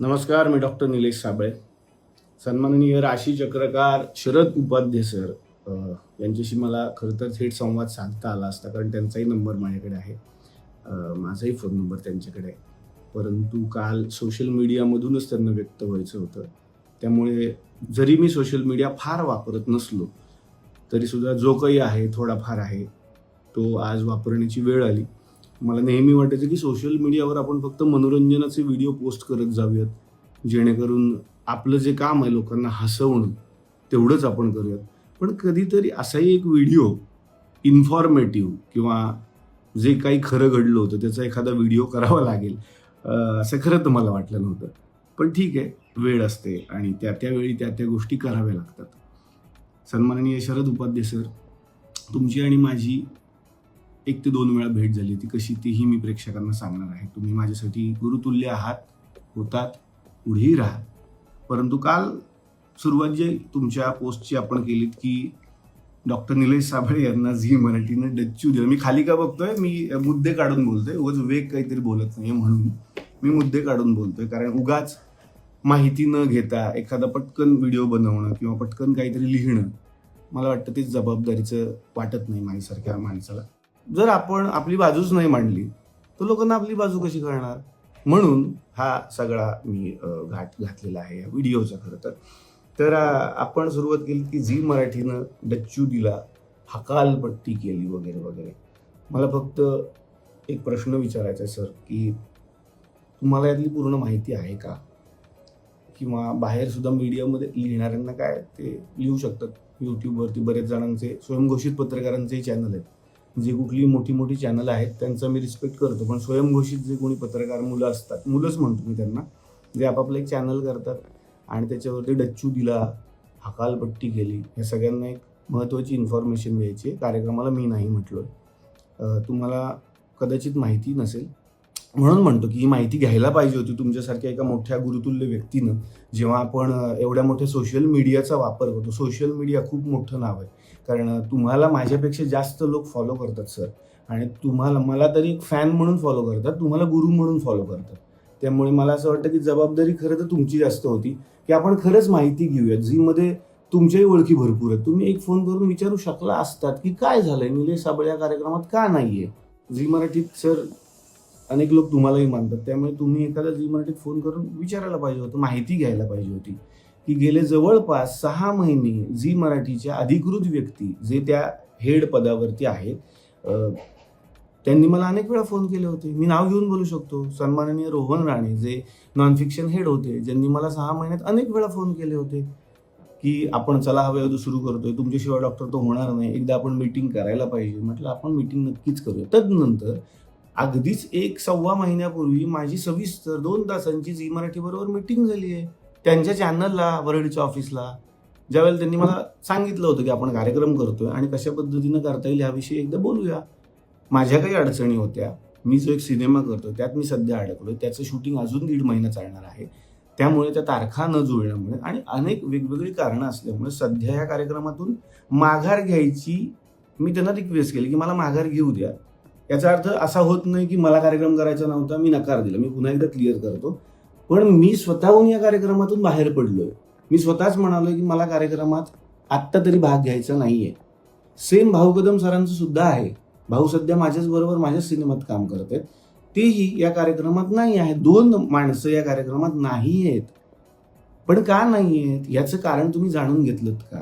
नमस्कार मी डॉक्टर निलेश साबळे. सन्माननीय राशी चक्रकार शरद उपाध्ये सर यांच्याशी मला खरं तर थेट संवाद साधता आला असता कारण त्यांचाही नंबर माझ्याकडे आहे. माझाही फोन नंबर त्यांच्याकडे आहे. परंतु काल सोशल मीडियामधूनच त्यांना व्यक्त व्हायचं होतं. त्यामुळे जरी मी सोशल मीडिया फार वापरत नसलो तरीसुद्धा जो काही आहे थोडाफार आहे तो आज वापरण्याची वेळ आली. मला नेहमी वाटायचं की सोशल मीडियावर आपण फक्त मनोरंजनाचे व्हिडिओ पोस्ट करत जाऊयात जेणेकरून आपलं जे काम आहे लोकांना हसवणं तेवढंच आपण करूयात. पण कधीतरी असाही एक व्हिडिओ इन्फॉर्मेटिव्ह किंवा जे काही खरं घडलं होतं त्याचा एखादा व्हिडिओ करावा लागेल असं खरं तर मला वाटलं नव्हतं. पण ठीक आहे वेळ असते आणि त्या त्यावेळी त्या त्या गोष्टी कराव्या लागतात. सन्माननीय शरद उपाध्ये सर तुमची आणि माझी एक ते दोन वेळा भेट झाली ती कशी तीही मी प्रेक्षकांना सांगणार आहे. तुम्ही माझ्यासाठी गुरुतुल्य आहात होतात पुढेही राहा. परंतु काल सुरुवात जे तुमच्या पोस्टची आपण केलीत की डॉक्टर निलेश साबळे यांना झी मराठीनं डच्चू दिलं. मी खाली का बघतोय? मी मुद्दे काढून बोलतोय. उगाच वेग काहीतरी बोलत नाही म्हणून मी मुद्दे काढून बोलतोय. कारण उगाच माहिती न घेता एखादा पटकन व्हिडिओ बनवणं किंवा पटकन काहीतरी लिहिणं मला वाटतं ते जबाबदारीचं वाटत नाही माझ्यासारख्या माणसाला. जर आपण आपली बाजूच नाही मांडली तर लोकांना आपली बाजू कशी कळणार? म्हणून हा सगळा मी घाट घातलेला आहे या व्हिडिओचा खरं तर. तर आपण सुरुवात केली की झी मराठीनं डच्चू दिला हकालपट्टी केली वगैरे वगैरे. मला फक्त एक प्रश्न विचारायचा आहे सर की तुम्हाला यातली पूर्ण माहिती आहे का? किंवा बाहेर सुद्धा मीडियामध्ये लिहिणाऱ्यांना काय ते लिहू शकतात? यूट्यूबवरती बरेच जणांचे स्वयंघोषित पत्रकारांचेही चॅनल आहेत. जे कुठली मोठी मोठी चॅनल आहेत त्यांचा मी रिस्पेक्ट करतो पण स्वयंघोषित जे कोणी पत्रकार मुलं असतात मुलंच म्हणतो मी त्यांना जे आपापलं एक चॅनल करतात आणि त्याच्यावरती डच्चू दिला हकालपट्टी केली या सगळ्यांना एक महत्त्वाची इन्फॉर्मेशन द्यायची आहे. कार्यक्रमाला मी नाही म्हटलो तुम्हाला कदाचित माहिती नसेल म्हणून म्हणतो की ही माहिती घ्यायला पाहिजे होती तुमच्यासारख्या एका मोठ्या गुरुतुल्य व्यक्तीनं जेव्हा आपण एवढ्या मोठ्या सोशल मीडियाचा वापर करतो. सोशल मीडिया खूप मोठं नाव आहे. कारण तुम्हाला माझ्यापेक्षा जास्त लोक फॉलो करतात सर आणि तुम्हाला मला तरी एक फॅन म्हणून फॉलो करतात तुम्हाला गुरु म्हणून फॉलो करतात. त्यामुळे मला असं वाटतं की जबाबदारी खरं तर तुमची जास्त होती की आपण खरंच माहिती घेऊयात झीमध्ये तुमच्याही ओळखी भरपूर आहेत. तुम्ही एक फोन करून विचारू शकला असतात की काय झालंय? निलेश साबळ या कार्यक्रमात का नाहीये? झी मराठीत सर अनेक लोक तुम्हालाही मानतात. त्यामुळे तुम्ही एखादा झी मराठीत फोन करून विचारायला पाहिजे होतं माहिती घ्यायला पाहिजे होती. की गेले जवळपास सहा महिने झी मराठीच्या अधिकृत व्यक्ती जे त्या हेड पदावरती आहेत त्यांनी मला अनेक वेळा फोन केले होते. मी नाव घेऊन बोलू शकतो. सन्माननीय रोहन राणे जे नॉन फिक्शन हेड होते ज्यांनी मला सहा महिन्यात अनेक वेळा फोन केले होते. की आपण चला हवे अदू सुरू करतोय. तुमच्याशिवाय डॉक्टर तो होणार नाही. एकदा आपण मीटिंग करायला पाहिजे. म्हटलं आपण मीटिंग नक्कीच करूया. तदनंतर अगदीच एक सव्वा महिन्यापूर्वी माझी सविस्तर दोन तासांची झी मराठी बरोबर मीटिंग झाली आहे. त्यांच्या चॅनलला वरळीच्या ऑफिसला ज्यावेळेला त्यांनी मला सांगितलं होतं की आपण कार्यक्रम करतोय आणि कशा पद्धतीनं करता येईल ह्याविषयी एकदा बोलूया. माझ्या काही अडचणी होत्या. मी जो एक सिनेमा करतो त्यात मी सध्या अडकलोय. त्याचं शूटिंग अजून दीड महिना चालणार आहे. त्यामुळे त्या तारखा न जुळल्यामुळे आणि अनेक वेगवेगळी कारणं असल्यामुळे सध्या या कार्यक्रमातून माघार घ्यायची मी त्यांना रिक्वेस्ट केली की मला माघार घेऊ द्या. याचा अर्थ असा होत नाही की मला कार्यक्रम करायचा नव्हता मी नकार दिला. मी पुन्हा एकदा क्लिअर करतो. पण मी स्वतःहून या कार्यक्रमातून बाहेर पडलोय. मी स्वतःच म्हणालोय की मला कार्यक्रमात आत्ता तरी भाग घ्यायचा नाहीये. सेम भाऊ कदम सरांचं सुद्धा आहे. भाऊ सध्या माझ्याच बरोबर माझ्याच सिनेमात काम करत आहेत. तेही या कार्यक्रमात नाही आहेत. दोन माणसं या कार्यक्रमात नाही आहेत. पण का नाही आहेत? याचं कारण तुम्ही जाणून घेतलं का?